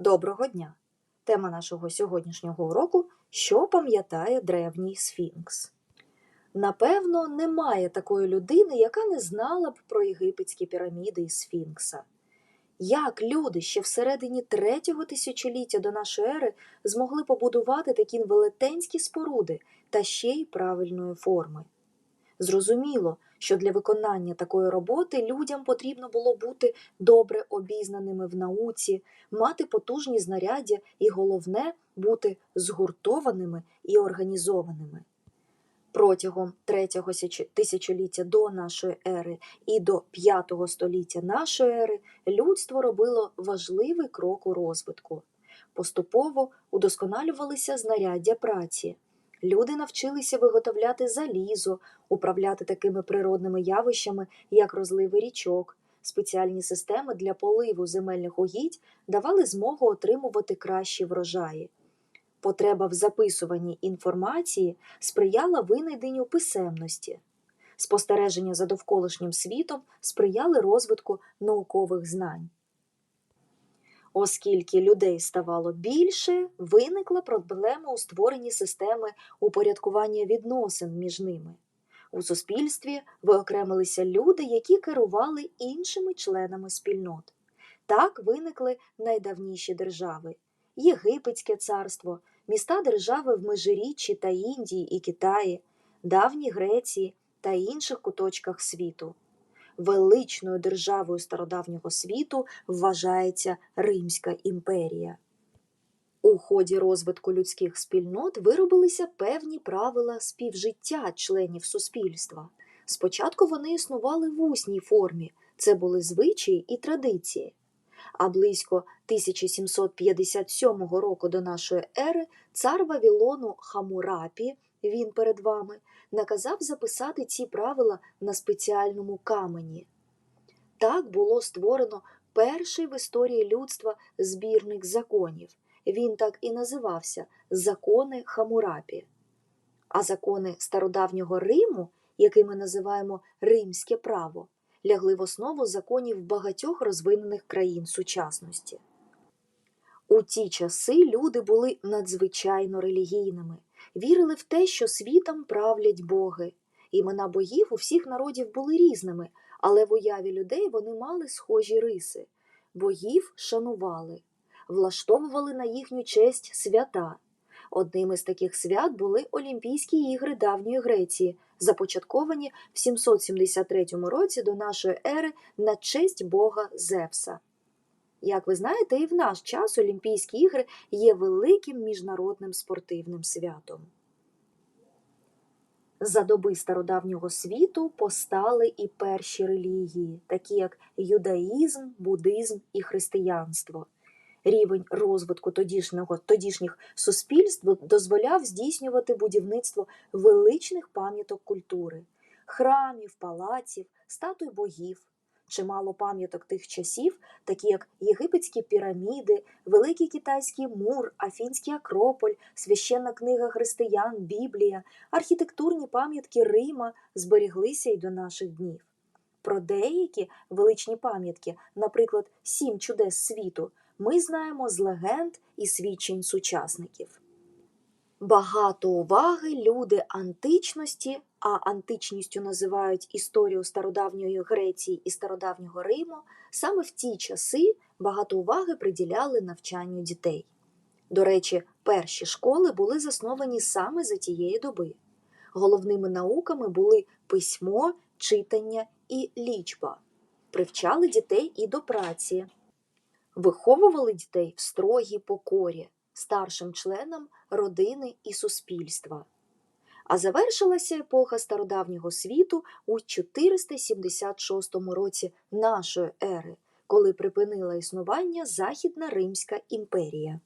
Доброго дня! Тема нашого сьогоднішнього уроку Що пам'ятає древній сфінкс? Напевно, немає такої людини, яка не знала б про єгипетські піраміди і сфінкса. Як люди ще всередині третього тисячоліття до нашої ери змогли побудувати такі велетенські споруди та ще й правильної форми? Зрозуміло, що для виконання такої роботи людям потрібно було бути добре обізнаними в науці, мати потужні знаряддя і головне бути згуртованими і організованими. Протягом третього тисячоліття до нашої ери і до п'ятого століття нашої ери людство робило важливий крок у розвитку. Поступово удосконалювалися знаряддя праці. Люди навчилися виготовляти залізо, управляти такими природними явищами, як розливи річок. Спеціальні системи для поливу земельних угідь давали змогу отримувати кращі врожаї. Потреба в записуванні інформації сприяла винайденню писемності. Спостереження за довколишнім світом сприяли розвитку наукових знань. Оскільки людей ставало більше, виникла проблема у створенні системи упорядкування відносин між ними. У суспільстві виокремилися люди, які керували іншими членами спільнот. Так виникли найдавніші держави Єгипетське царство, міста держави в Межиріччі та Індії і Китаї, давні Греції та інших куточках світу. Величною державою стародавнього світу вважається Римська імперія. У ході розвитку людських спільнот виробилися певні правила співжиття членів суспільства. Спочатку вони існували в усній формі, це були звичаї і традиції. А близько 1757 року до нашої ери цар Вавілону Хамурапі, він перед вами, наказав записати ці правила на спеціальному камені. Так було створено перший в історії людства збірник законів. Він так і називався Закони Хамурапі. А закони стародавнього Риму, який ми називаємо Римське право, лягли в основу законів багатьох розвинених країн сучасності. У ті часи люди були надзвичайно релігійними, вірили в те, що світом правлять боги. Імена богів у всіх народів були різними, але в уяві людей вони мали схожі риси. Богів шанували, влаштовували на їхню честь свята. Одним із таких свят були Олімпійські ігри давньої Греції, започатковані в 773 році до нашої ери на честь бога Зевса. Як ви знаєте, і в наш час Олімпійські ігри є великим міжнародним спортивним святом. За доби стародавнього світу постали і перші релігії, такі як юдаїзм, буддизм і християнство. Рівень розвитку тодішнього, тодішніх суспільств дозволяв здійснювати будівництво величних пам'яток культури, храмів, палаців, статуй богів. Чимало пам'яток тих часів, такі як єгипетські піраміди, Великий китайський мур, Афінський Акрополь, священна книга християн, Біблія, архітектурні пам'ятки Рима зберіглися й до наших днів. Про деякі величні пам'ятки, наприклад, Сім чудес світу, ми знаємо з легенд і свідчень сучасників. Багато уваги люди античності, а античністю називають історію стародавньої Греції і стародавнього Риму, саме в ті часи багато уваги приділяли навчанню дітей. До речі, перші школи були засновані саме за тієї доби. Головними науками були письмо, читання і лічба. Привчали дітей і до праці, виховували дітей в строгій покорі, старшим членам родини і суспільства. А завершилася епоха стародавнього світу у 476 році нашої ери, коли припинила існування Західна Римська імперія.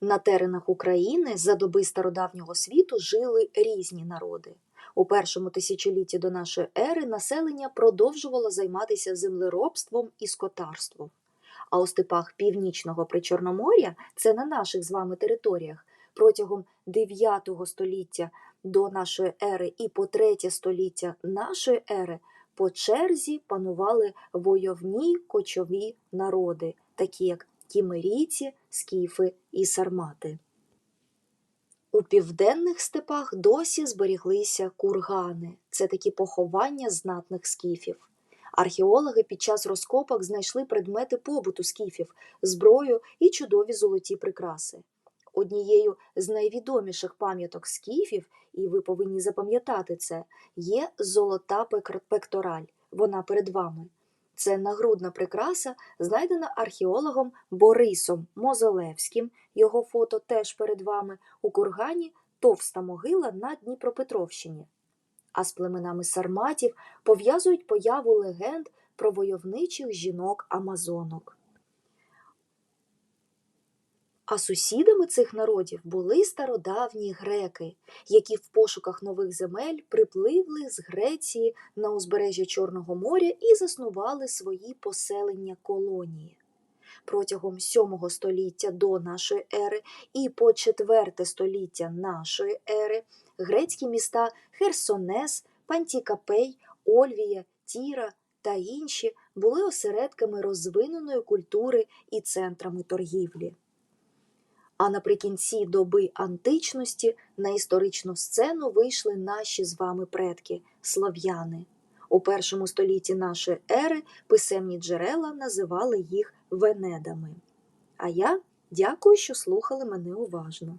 На теренах України за доби стародавнього світу жили різні народи. У першому тисячолітті до нашої ери населення продовжувало займатися землеробством і скотарством. А у степах північного причорномор'я, це на наших з вами територіях, протягом 9 століття до нашої ери і по 3 століття нашої ери по черзі панували войовні кочові народи, такі як кімерійці, скіфи і сармати. У південних степах досі зберіглися кургани це такі поховання знатних скіфів. Археологи під час розкопок знайшли предмети побуту скіфів, зброю і чудові золоті прикраси. Однією з найвідоміших пам'яток скіфів, і ви повинні запам'ятати це, є золота пектораль. Вона перед вами. Це нагрудна прикраса, знайдена археологом Борисом Мозолевським. Його фото теж перед вами у кургані Товста могила на Дніпропетровщині. А з племенами сарматів пов'язують появу легенд про войовничих жінок-амазонок. А сусідами цих народів були стародавні греки, які в пошуках нових земель припливли з Греції на узбережжя Чорного моря і заснували свої поселення колонії. Протягом 7 століття до нашої ери і по 4 століття нашої ери грецькі міста Херсонес, Пантікапей, Ольвія, Тіра та інші були осередками розвиненої культури і центрами торгівлі. А наприкінці доби античності на історичну сцену вийшли наші з вами предки слов'яни. У першому столітті нашої ери писемні джерела називали їх венедами. А я дякую, що слухали мене уважно.